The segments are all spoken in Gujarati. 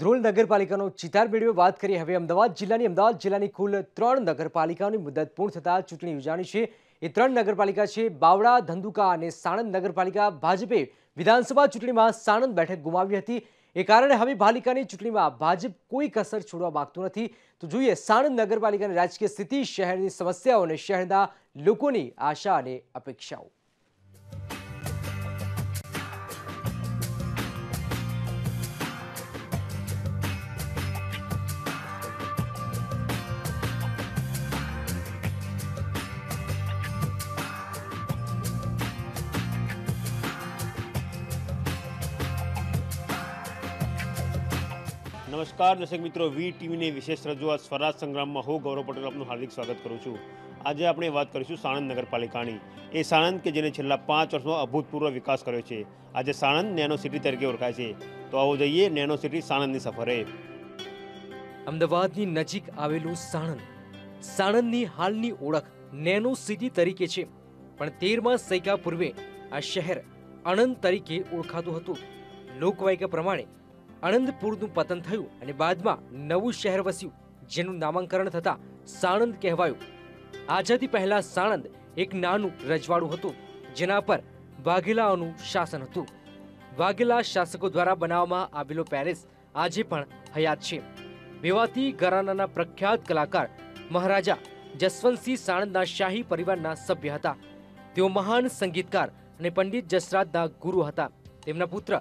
ધ્રોલ નગરપાલિકાનો ચિતાર મેળવ્યો. વાત કરીએ હવે અમદાવાદ જિલ્લાની. અમદાવાદ જિલ્લાની કુલ ત્રણ નગરપાલિકાઓની મુદત પૂર્ણ થતાં ચૂંટણી યોજાણી છે. એ ત્રણ નગરપાલિકા છે બાવળા, ધંધુકા અને સાણંદ નગરપાલિકા. ભાજપે વિધાનસભા ચૂંટણીમાં સાણંદ બેઠક ગુમાવી હતી. એ કારણે હવે પાલિકાની ચૂંટણીમાં ભાજપ કોઈ કસર છોડવા માંગતું નથી. તો જોઈએ સાણંદ નગરપાલિકાની રાજકીય સ્થિતિ, શહેરની સમસ્યાઓ અને શહેરના લોકોની આશા અને અપેક્ષાઓ. નમસ્કાર. દર્શક મિત્રો, વી ટીવીની વિશેષ રજૂઆત સ્વરાજ સંગ્રામમાં. હું ગૌરવ પટેલ આપનું હાર્દિક સ્વાગત કરું છું. આજે આપણે વાત કરીશું સાણંદ નગરપાલિકાની. એ સાણંદ કે જેને છેલ્લા પાંચ વર્ષમાં અભૂતપૂર્વ વિકાસ કર્યો છે. આજે સાણંદ નેનો સિટી તરીકે ઓળખાય છે. તો આવો જઈએ નેનો સિટી સાણંદની સફરે. અમદાવાદની નજીક આવેલું સાણંદ. સાણંદની હાલની ઓળખ નેનો સિટી તરીકે છે. પણ તેરમા સૈકા પૂર્વે આ શહેર અણંદ તરીકે ઓળખાતું હતું. લોકવાયકા પ્રમાણે અણંદપુરનું પતન થયું અને બાદમાં નવું શહેર વસ્યું, જેનું નામાંકરણ થતાં સાણંદ કહેવાયું. આઝાદી પહેલા સાણંદ એક નાનું રજવાડું હતું, જેના પર વાઘેલાઓનું શાસન હતું. વાઘેલા શાસકો દ્વારા બનાવવામાં આવેલો પેલેસ આજે પણ હયાત છે. મેવાતી ઘરાનાના પ્રખ્યાત કલાકાર મહારાજા જસવંતસિંહ સાણંદના શાહી પરિવારના સભ્ય હતા. તેઓ મહાન સંગીતકાર અને પંડિત જસરાજના ગુરુ હતા. તેમના પુત્ર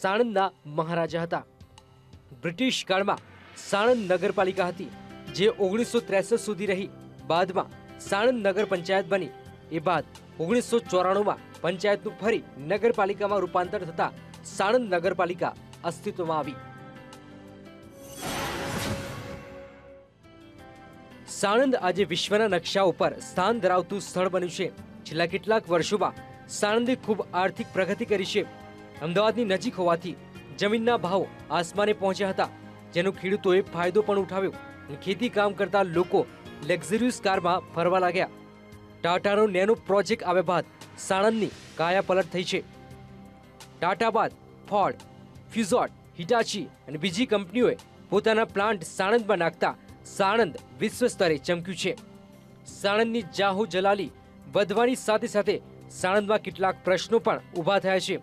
સાણંદના મહારાજા હતા. બ્રિટિશ કાળમાં સાણંદ નગરપાલિકા હતી, જે ઓગણીસો ત્રેસઠ સુધી રહી. બાદમાં સાણંદ નગર પંચાયત બની. એ બાદ ઓગણીસો ચોરાણુંમાં પંચાયતનું ફરી નગરપાલિકામાં રૂપાંતર થતા સાણંદ નગરપાલિકા અસ્તિત્વમાં આવી. સાણંદ આજે વિશ્વના નકશા ઉપર સ્થાન ધરાવતું સ્થળ બન્યું છે. છેલ્લા કેટલાક વર્ષોમાં સાણંદે ખૂબ આર્થિક પ્રગતિ કરી છે. અમદાવાદની નજીક હોવાથી જમીનના ભાવ આસમાને પહોંચ્યા હતા. જેનો ખેડૂતોએ ફાયદો પણ ઉઠાવ્યો અને ખેતી કામ કરતા લોકો લક્ઝરિયસ કારમાં ફરવા લાગ્યા. ટાટાનો નેનો પ્રોજેક્ટ આવ્યા બાદ સાણંદની કાયાપલટ થઈ છે. ટાટા બાદ ફોર્ડ ફ્યુઝોટ હિટાચી અને બીજી કંપનીઓએ પોતાના પ્લાન્ટ સાણંદમાં નાખતા સાણંદ વિશ્વ સ્તરે ચમક્યું છે. સાણંદની જાહો જલાલી વધવાની સાથે સાથે સાણંદમાં કેટલાક પ્રશ્નો પણ ઊભા થયા છે.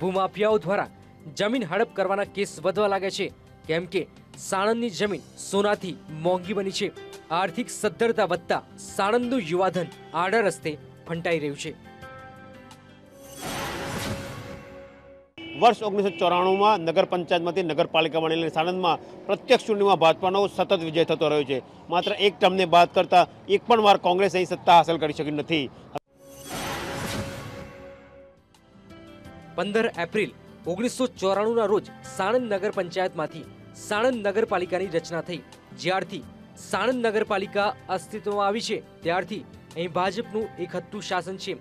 ભૂમાફિયાઓ દ્વારા જમીન હડપ કરવાના કેસ વધવા લાગ્યા છે. કેમ કે સાણંદની જમીન સોનાથી મોંઘી બની છે. આર્થિક સદ્ધરતા વધતા સાણંદનું યુવાધન આડા રસ્તે ફંટાઈ રહ્યું છે. વર્ષ ઓગણીસો ચોરાણુંમાં નગર પંચાયતમાંથી નગરપાલિકા બનેલી સાણંદમાં પ્રત્યક્ષ ચૂંટણીમાં ભાજપાનો સતત વિજય થતો રહ્યો છે. માત્ર એક ટર્મને બાદ કરતા એક પણ વાર કોંગ્રેસ અહીં સત્તા હાંસલ કરી શકી નથી. પંદર એપ્રિલ ઓગણીસો ચોરાણુંના રોજ સાણંદ નગર પંચાયતમાંથી સાણંદ નગરપાલિકાની રચના થઈ. જ્યારથી સાણંદ નગરપાલિકા અસ્તિત્વમાં આવી છે, ત્યારથી અહીં ભાજપનું એક હત્તું શાસન છે.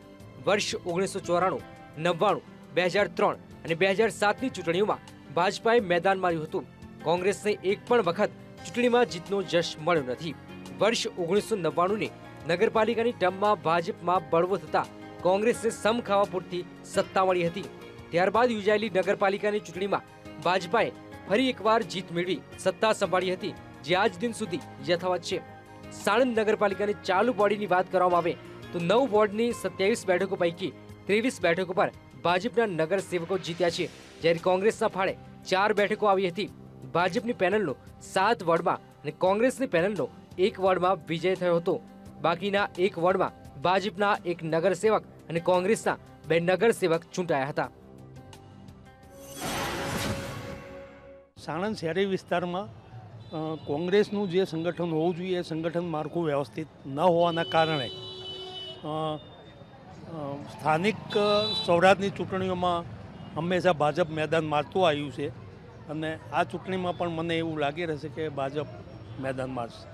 વર્ષ ઓગણીસો ચોરાણું, નવ્વાણું, બે હજાર ત્રણ અને બે હજાર સાતની ચૂંટણીઓમાં ભાજપાએ મેદાન માર્યું હતું. કોંગ્રેસને એક પણ વખત ચૂંટણીમાં જીતનો જશ મળ્યો નથી. વર્ષ ઓગણીસો નવ્વાણુંની નગરપાલિકાની ટર્મમાં ભાજપમાં બળવો થતાં કોંગ્રેસને સમ ખાવા પૂરતી સત્તા મળી હતી. ત્યારબાદ યોજાયેલી નગરપાલિકાની ચૂંટણીમાં ભાજપાએ ફરી એકવાર જીત મેળવી સત્તા સંભાળી હતી, જે આજ દિન સુધી યથાવત છે. સાણંદ નગરપાલિકાની ચાલુ બોડીની વાત કરવામાં આવે તો નવ વોર્ડની સત્યાવીસ બેઠકો પૈકી ત્રેવીસ બેઠકો પર ભાજપના નગરસેવકો જીત્યા છે, જ્યારે કોંગ્રેસના ફાળે ચાર બેઠકો આવી હતી. ભાજપની પેનલનો સાત વોર્ડમાં અને કોંગ્રેસની પેનલનો એક વોર્ડમાં વિજય થયો હતો. બાકીના એક વોર્ડમાં ભાજપના એક નગરસેવક અને કોંગ્રેસના બે નગરસેવક ચૂંટાયા હતા. સાણંદ શહેરી વિસ્તારમાં કોંગ્રેસનું જે સંગઠન હોવું જોઈએ, એ સંગઠન માળખું વ્યવસ્થિત ન હોવાના કારણે સ્થાનિક સૌરાષ્ટ્રની ચૂંટણીઓમાં હંમેશા ભાજપ મેદાન મારતું આવ્યું છે અને આ ચૂંટણીમાં પણ મને એવું લાગી રહેશે કે ભાજપ મેદાન મારશે.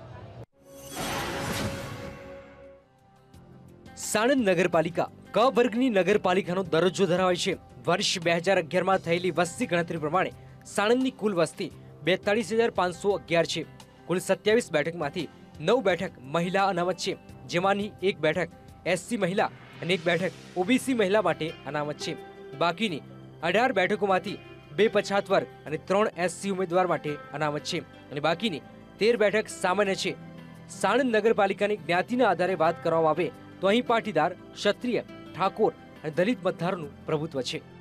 સાણંદ નગરપાલિકા ક વર્ગની નગરપાલિકાનો દરજ્જો ધરાવે છે. વર્ષ બે હજાર અગિયારમાં થયેલી વસ્તી ગણતરી પ્રમાણે સાણંદની કુલ વસ્તી બેતાળીસ હજાર પાંચસો અગિયાર છે. કુલ સત્યાવીસ બેઠકમાંથી નવ બેઠક મહિલા અનામત છે, જેમાંની એક બેઠક એસસી મહિલા અને એક બેઠક ઓબીસી મહિલા માટે અનામત છે. બાકીની અઢાર બેઠકોમાંથી બે પછાત વર્ગ અને ત્રણ એસસી ઉમેદવાર માટે અનામત છે. અને બાકીની તેર બેઠક સામાન્ય છે. સાણંદ નગરપાલિકાની જ્ઞાતિના આધારે વાત કરવામાં આવે તો અહીં પાટીદાર, ક્ષત્રિય, ઠાકોર અને દલિત મતદારોનું પ્રભુત્વ છે.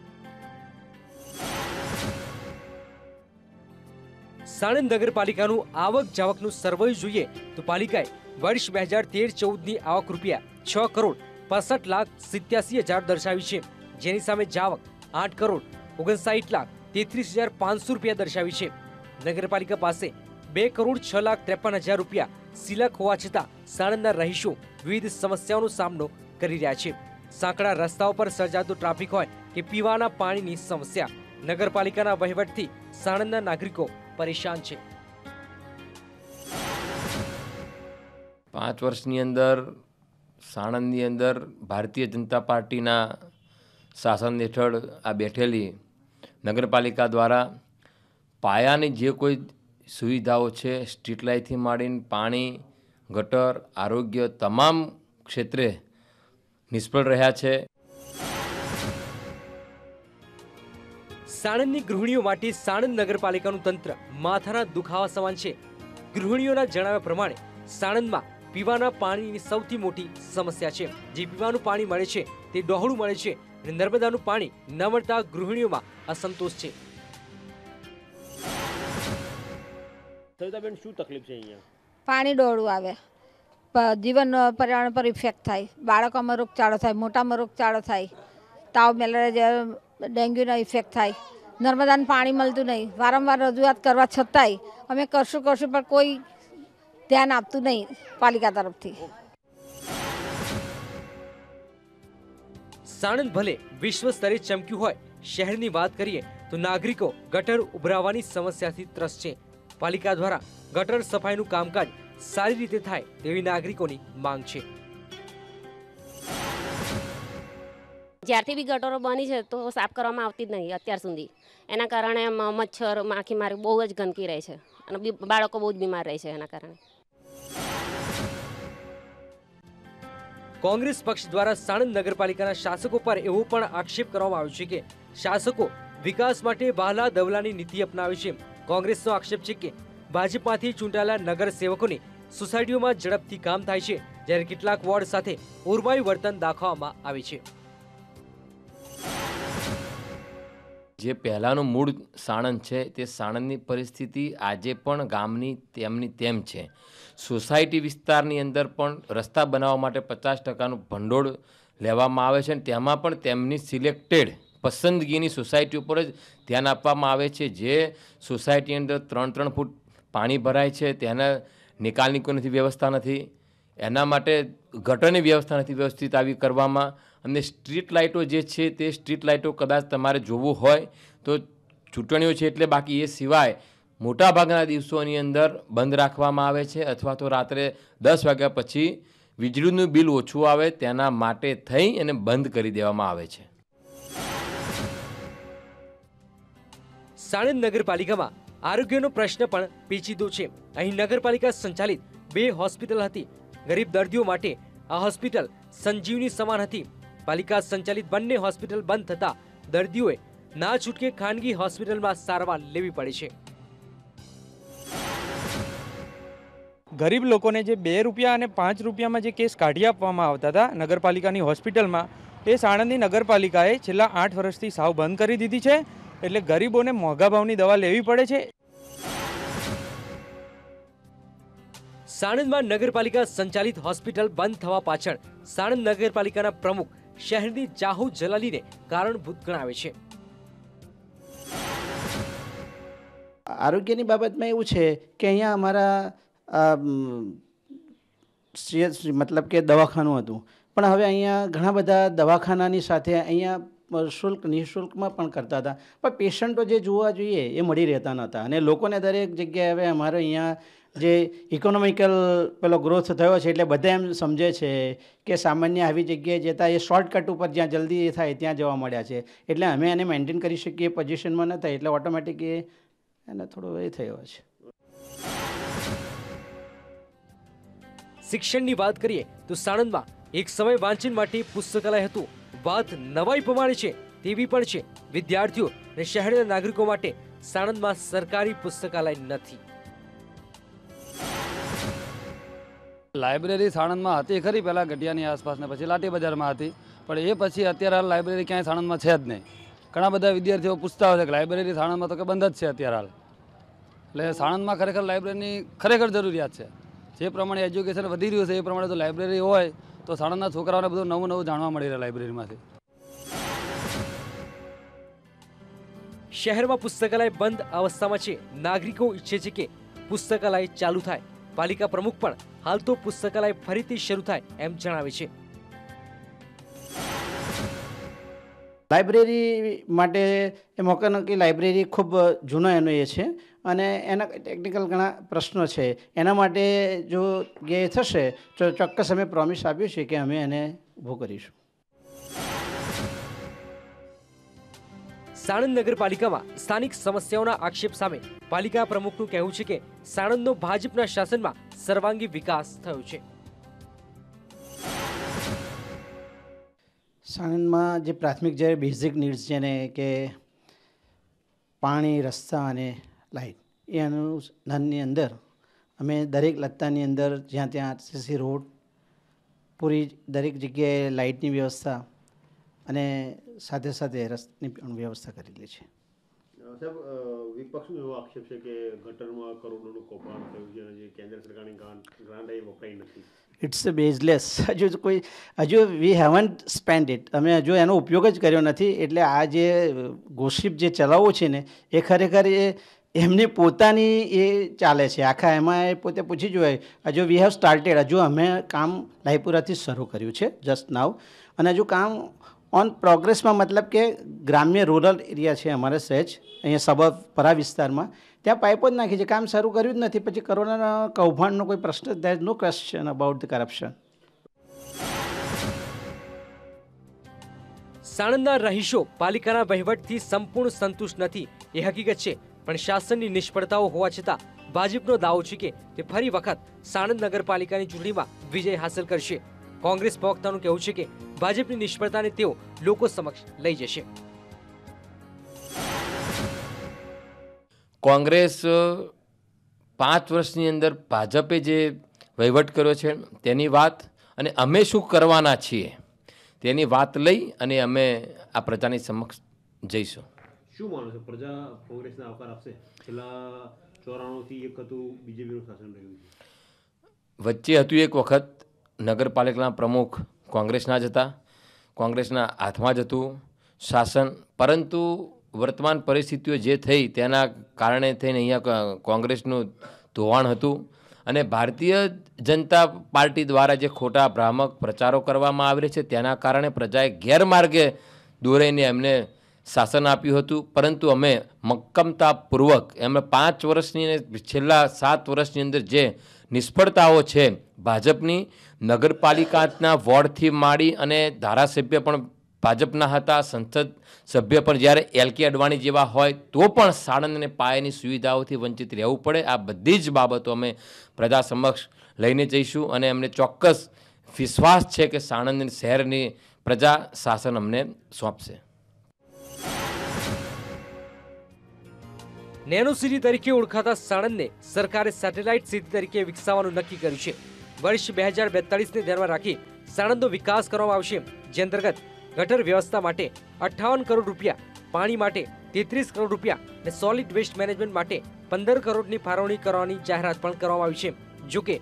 સાણંદ નગરપાલિકાનું આવક જાવકનું સર્વે જોઈએ તો પાલિકાએ વર્ષ બે હજાર તેર ચૌદની આવક રૂપિયા છ કરોડ પાસઠ લાખ સિત્યાસી હજાર દર્શાવી છે. જેની સામે જાવક આઠ કરોડ ઓગણસાઠ લાખ તેત્રીસ હજાર પાંચસો રૂપિયા દર્શાવી છે. નગરપાલિકા પાસે બે કરોડ છ લાખ ત્રેપન હજાર રૂપિયા સિલક હોવા છતાં સાણંદના રહીશો વિવિધ સમસ્યાઓનો સામનો કરી રહ્યા છે. સાંકડા રસ્તાઓ પર સર્જાતો ટ્રાફિક હોય કે પીવાના પાણીની સમસ્યા. નગરપાલિકાના વહીવટથી સાણંદના નાગરિકો પરેશાન છે. પાંચ વર્ષની અંદર, સાણંદની અંદર ભારતીય જનતા પાર્ટીના શાસન હેઠળ આ બેઠેલી નગરપાલિકા દ્વારા પાયાની જે કોઈ સુવિધાઓ છે, સ્ટ્રીટ લાઇટથી માંડીને પાણી, ગટર, આરોગ્ય, તમામ ક્ષેત્રે નિષ્ફળ રહ્યા છે. સાણંદની ગૃહિણીઓ માટે સાણંદ નગરપાલિકાનું તંત્ર માથાના દુખાવા સમાન છે. ગૃહિણીઓના જણાવ્યા પ્રમાણે સાણંદમાં પીવાના પાણીની સૌથી મોટી સમસ્યા છે. જે પીવાનું પાણી મળે છે તે ડહોળું મળે છે અને નર્મદાનું પાણી ન મળતા ગૃહિણીઓમાં અસંતોષ છે. સવિતાબેન શું તકલીફ છે અહીંયા? પાણી ડોળું આવે. જીવન પર્યાવરણ પર ઇફેક્ટ થાય. બાળકોમાં રોગચાળો થાય મોટામાં રોગચાળો થાય. તાવ મેલેરિયા ડેન્ગ્યુનો ઇફેક્ટ થાય. નર્મદાનું પાણી મળતું નહીં. વારંવાર રજૂઆત કરવા છતાંય અમે કરશું કરશું પણ કોઈ ધ્યાન આપતું નહીં પાલિકા તરફથી. સાણંદ ભલે વિશ્વ સ્તરે ચમક્યું હોય શહેરની વાત કરીએ તો નાગરિકો ગટર ઉભરાવાની સમસ્યાથી ત્રસ્ત છે. પાલિકા દ્વારા ગટર સફાઈનું કામકાજ સારી રીતે થાય તેવી નાગરિકોની માંગ છે. જ્યારથી બી ગટરો બની છે તો સાફ કરવામાં આવતી જ નહીં અત્યાર સુધી. એના કારણે મચ્છર, માખી મારી બહુ જ ગંદકી રહે છે. અને બાળકો બહુ જ બીમાર રહે છે એના કારણે. કોંગ્રેસ પક્ષ દ્વારા સાણંદ નગરપાલિકાના શાસકો પર એવો પણ આક્ષેપ કરવામાં આવ્યો છે કે શાસકો વિકાસ માટે વહાલા દવલાની નીતિ અપનાવે છે. કોંગ્રેસનો આક્ષેપ છે કે ભાજપમાંથી ચૂંટાયેલા નગર સેવકોની સોસાયટીઓમાં ઝડપથી કામ થાય છે, જ્યારે કેટલાક વોર્ડ સાથે ઓરમાયું વર્તન દાખવવામાં આવે છે. જે પહેલાંનું મૂળ સાણંદ છે, તે સાણંદની પરિસ્થિતિ આજે પણ ગામની તેમની તેમ છે. સોસાયટી વિસ્તારની અંદર પણ રસ્તા બનાવવા માટે પચાસ ટકાનું ભંડોળ લેવામાં આવે છે અને તેમાં પણ તેમની સિલેક્ટેડ પસંદગીની સોસાયટી ઉપર જ ધ્યાન આપવામાં આવે છે. જે સોસાયટીની અંદર ત્રણ ત્રણ ફૂટ પાણી ભરાય છે, તેના નિકાલની કોઈ નથી વ્યવસ્થા નથી. એના માટે ગટરની વ્યવસ્થા નથી વ્યવસ્થિત આવી કરવામાં અને સ્ટ્રીટ લાઇટો જે છે તે સ્ટ્રીટ લાઇટો કદાચ તમારે જોવું હોય તો ચૂંટણીઓ છે એટલે બાકી એ સિવાય મોટાભાગના દિવસોની અંદર બંધ રાખવામાં આવે છે અથવા તો રાત્રે દસ વાગ્યા પછી વીજળીનું બિલ ઓછું આવે તેના માટે થઈ અને બંધ કરી દેવામાં આવે છે. સાણંદ નગરપાલિકામાં આરોગ્યનો પ્રશ્ન પણ પેચીદો છે. અહીં નગરપાલિકા સંચાલિત બે હોસ્પિટલ હતી. ગરીબ દર્દીઓ માટે આ હોસ્પિટલ સંજીવની સમાન હતી. પાલિકા સંચાલિત બંને હોસ્પિટલ બંધ થતા દર્દીઓએ ના છૂટકે ખાનગી હોસ્પિટલમાં સારવાર લેવી પડે છે. ગરીબ લોકોને જે બે રૂપિયા અને પાંચ રૂપિયામાં જે કેસ કાઢી આપવામાં આવતા હતા નગરપાલિકાની હોસ્પિટલમાં એ સાણંદની નગરપાલિકાએ છેલ્લા આઠ વર્ષથી સાવ બંધ કરી દીધી છે એટલે ગરીબોને મોંઘા ભાવની દવા લેવી પડે છે. સાણંદમાં નગરપાલિકા સંચાલિત હોસ્પિટલ બંધ થવા પાછળ સાણંદ નગરપાલિકાના પ્રમુખ શહેરની જાહુ જલાલીને કારણભૂત ગણાવે છે. આરોગ્યની બાબતમાં એવું છે કે અહીંયા અમારા મતલબ કે દવાખાનું હતું. પણ હવે અહીંયા ઘણા બધા દવાખાનાની સાથે અહીંયા શુલ્ક, નિઃશુલ્કમાં પણ કરતા હતા. પણ પેશન્ટો જે જોવા જોઈએ એ મળી રહેતા નહોતા. અને લોકોને દરેક જગ્યાએ હવે અમારે અહીંયા જે ઇકોનોમિકલ પેલો ગ્રોથ થયો છે એટલે બધા એમ સમજે છે કે સામાન્ય આવી જગ્યાએ જતાં એ શોર્ટકટ ઉપર જ્યાં જલ્દી થાય ત્યાં જવા મળ્યા છે. એટલે અમે એને મેન્ટેન કરી શકીએ પોઝિશનમાં ન થાય એટલે ઓટોમેટિક એ એને થોડો એ થયો છે. શિક્ષણની વાત કરીએ તો સાણંદમાં એક સમય વાંચન માટે પુસ્તકાલય હતું. વાત નવાઈ પ્રમાણે છે તેવી પણ છે. વિદ્યાર્થીઓ અને શહેરના નાગરિકો માટે સાણંદમાં સરકારી પુસ્તકાલય નથી. લાઇબ્રેરી સાણંદમાં હતી ખરી પહેલાં ગઢિયાની આસપાસ ને પછી લાટી બજારમાં હતી. પણ એ પછી અત્યારે હાલ લાઇબ્રેરી ક્યાંય સાણંદમાં છે જ નહીં. ઘણા બધા વિદ્યાર્થીઓ પૂછતા હોય છે કે લાઇબ્રેરી સાણંદમાં તો કે બંધ જ છે અત્યારે હાલ. એટલે સાણંદમાં ખરેખર લાઇબ્રેરીની ખરેખર જરૂરિયાત છે. જે પ્રમાણે એજ્યુકેશન વધી રહ્યું છે, એ પ્રમાણે જો લાઇબ્રેરી હોય તો સાણંદના છોકરાઓને બધું નવું નવું જાણવા મળી રહે લાઇબ્રેરીમાંથી. શહેરમાં પુસ્તકાલય બંધ અવસ્થામાં છે. નાગરિકો ઈચ્છે છે કે પુસ્તકાલય ચાલુ થાય. પાલિકા પ્રમુખ પણ હાલ તો પુસ્તકાલય ફરીથી શરૂ થાય એમ જણાવે છે. લાઇબ્રેરી માટે એ મોકાનો કે લાઇબ્રેરી ખૂબ જૂનો એનો એ છે અને એના ટેકનિકલ ઘણા પ્રશ્નો છે. એના માટે જો એ થશે તો ચોક્કસ અમે પ્રોમિસ આપ્યું છે કે અમે એને ઊભું કરીશું. સાણંદ નગરપાલિકામાં સ્થાનિક સમસ્યાઓના આક્ષેપ સામે પાલિકા પ્રમુખનું કહેવું છે કે સાણંદનો ભાજપના શાસનમાં સર્વાંગી વિકાસ થયો છે. સાણંદમાં જે પ્રાથમિક જે બેઝિક નીડ્સ છે ને કે પાણી, રસ્તા અને લાઇટ એ અનુસંધાનની અંદર અમે દરેક લત્તાની અંદર જ્યાં ત્યાં આરસીસી રોડ, પૂરી દરેક જગ્યાએ લાઇટની વ્યવસ્થા અને સાથે સાથે રસ્તાની પણ વ્યવસ્થા કરેલી છે. સાહેબ વિપક્ષનો એવો આક્ષેપ છે કે ગટરમાં કરોડોનું કૌભાંડ થયું છે જે કેન્દ્ર સરકારની ગ્રાન્ટ એ વપરાઈ નથી. ઇટ્સ અ બેઝલેસ હજુ કોઈ હજુ વી હેવન્ટ સ્પેન્ડ ઇટ અમે હજુ એનો ઉપયોગ જ કર્યો નથી. એટલે આ જે ગોસિપ જે ચલાવવો છે ને, એ ખરેખર એ એમની પોતાની એ ચાલે છે. આખા એમાં એ પોતે પૂછી જોઈએ હજુ વી હેવ સ્ટાર્ટેડ હજુ અમે કામ લાઈપુરાથી શરૂ કર્યું છે જસ્ટ નાવ અને હજુ કામ ઓન પ્રોગ્રેસમાં મતલબ કે ગ્રામ્ય રૂરલ એરિયા છે અમારે સહેજ, અહીંયા સબબ પરા વિસ્તારમાં. ત્યાં પાઇપો જ નાખી છે, કામ શરૂ કર્યું જ નથી. પછી કરોનાના કૌભાંડનો કોઈ પ્રશ્ન there no question about the corruption સાણંદના રહીશો પાલિકાના વહીવટથી સંપૂર્ણ સંતુષ્ટ નથી. એ હકીકત છે. પણ શાસનની નિષ્ફળતાઓ હોવા છતાં ભાજપનો દાવો છે કે તે ફરી વખત સાણંદ નગરપાલિકાની ચૂંટણીમાં વિજય હાંસલ કરશે. કોંગ્રેસ પ્રવક્તાનું કહેવું છે કે ભાજપની નિષ્ફળતાને તેઓ લોકો સમક્ષ લઈ જશે. કોંગ્રેસ પાંચ વર્ષની અંદર ભાજપે જે વહીવટ કર્યો છે તેની વાત અને અમે શું કરવાના છીએ તેની વાત લઈ અને અમે આ પ્રજાની સમક્ષ જઈશું. શું માનો છો? પ્રજા કોંગ્રેસને આવકાર આપશે? છેલ્લા ચોરાણુંથી એક હતું બીજેપીનું શાસન રહ્યું છે. વચ્ચે હતું એક વખત નગરપાલિકાના પ્રમુખ કોંગ્રેસના જ હતા. કોંગ્રેસના હાથમાં જ હતું શાસન. પરંતુ વર્તમાન પરિસ્થિતિઓ જે થઈ તેના કારણે થઈને અહીંયા કોંગ્રેસનું ધોવાણ હતું. અને ભારતીય જનતા પાર્ટી દ્વારા જે ખોટા ભ્રામક પ્રચારો કરવામાં આવે છે તેના કારણે પ્રજાએ ગેરમાર્ગે દોરાઈને એમને શાસન આપ્યું હતું. પરંતુ અમે મક્કમતાપૂર્વક એમણે પાંચ વર્ષની છેલ્લા સાત વર્ષની અંદર જે નિષ્ફળતાઓ છે. ભાજપની નગરપાલિકાના વોર્ડથી માંડી અને ધારાસભ્ય પણ ભાજપના હતા, સંસદ સભ્ય પણ જ્યારે એલ કે અડવાણી જેવા હોય તો પણ સાણંદ અને પાયાની સુવિધાઓથી વંચિત રહેવું પડે. આ બધી જ બાબતો અમે પ્રજા સમક્ષ લઈને જઈશું અને અમને ચોક્કસ વિશ્વાસ છે કે સાણંદ શહેરની પ્રજા શાસન અમને સોંપશે. નેનો સિટી તરીકે ઓળખાતા સાણંદને સરકારે સેટેલાઇટ સિટી તરીકે વિકસાવવાનું નક્કી કર્યું છે. વર્ષ બે હજાર બેતાલીસને ધ્યાનમાં રાખી સાણંદનો વિકાસ કરવામાં આવશે. જે અંતર્ગત ગટર વ્યવસ્થા માટે અઠ્ઠાવન કરોડ રૂપિયા, પાણી માટે તેત્રીસ કરોડ રૂપિયા અને સોલિડ વેસ્ટ મેનેજમેન્ટ માટે પંદર કરોડની ફાળવણી કરવાની જાહેરાત પણ કરવામાં આવી છે. જોકે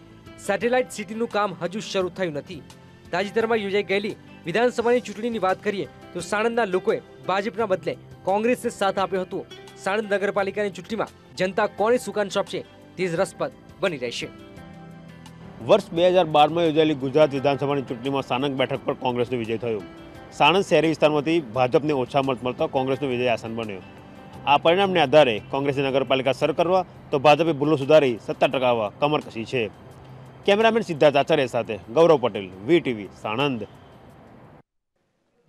સેટેલાઇટ સિટીનું કામ હજુ શરૂ થયું નથી. તાજેતરમાં યોજાઈ ગયેલી વિધાનસભાની ચૂંટણીની વાત કરીએ તો સાણંદના લોકોએ ભાજપના બદલે કોંગ્રેસને સાથ આપ્યો હતો. સાણંદ નગરપાલિકાની ચૂંટણીમાં જનતા કોને સુકાન સોંપશે તે જ રસપ્રદ બની રહેશે. વર્ષ બે હજાર બારમાં યોજાયેલી ગુજરાત વિધાનસભાની ચૂંટણીમાં સાણંદ બેઠક પર કોંગ્રેસનો વિજય થયો. સાણંદ શહેરી વિસ્તારમાંથી ભાજપને ઓછા મત મળતા કોંગ્રેસનો વિજય આસન બન્યો. આ પરિણામને આધારે કોંગ્રેસે નગરપાલિકા સર કરવા તો ભાજપે ભૂલો સુધારી સત્તા ટકાવવા કમર કસી છે. કેમેરામેન સિદ્ધાર્થ આચાર્ય સાથે ગૌરવ પટેલ, વી ટીવી, સાણંદ.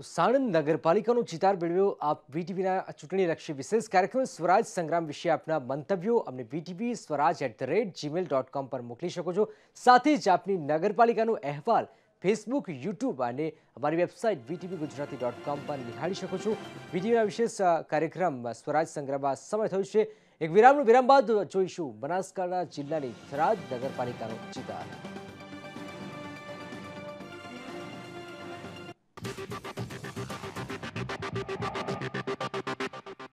સાણંદ નગરપાલિકાનો ચિતાર મેળવ્યો. આપ વીટીવીના ચૂંટણીલક્ષી વિશેષ કાર્યક્રમ સ્વરાજ સંગ્રામ વિશે આપના મંતવ્યો અમને VTV Swaraj at the rate Gmail dot com પર મોકલી શકો છો. સાથે જ આપની નગરપાલિકાનો અહેવાલ ફેસબુક યુટ્યુબ અને અમારી website VTV Gujarati dot com પર નિહાળી શકો છો. વીટીવીના વિશેષ કાર્યક્રમ સ્વરાજ સંગ્રહમાં સમય થયો છે. એક વિરામનું વિરામ બાદ જોઈશું બનાસકાંઠા જિલ્લાની થરાદ નગરપાલિકાનો ચિતાર.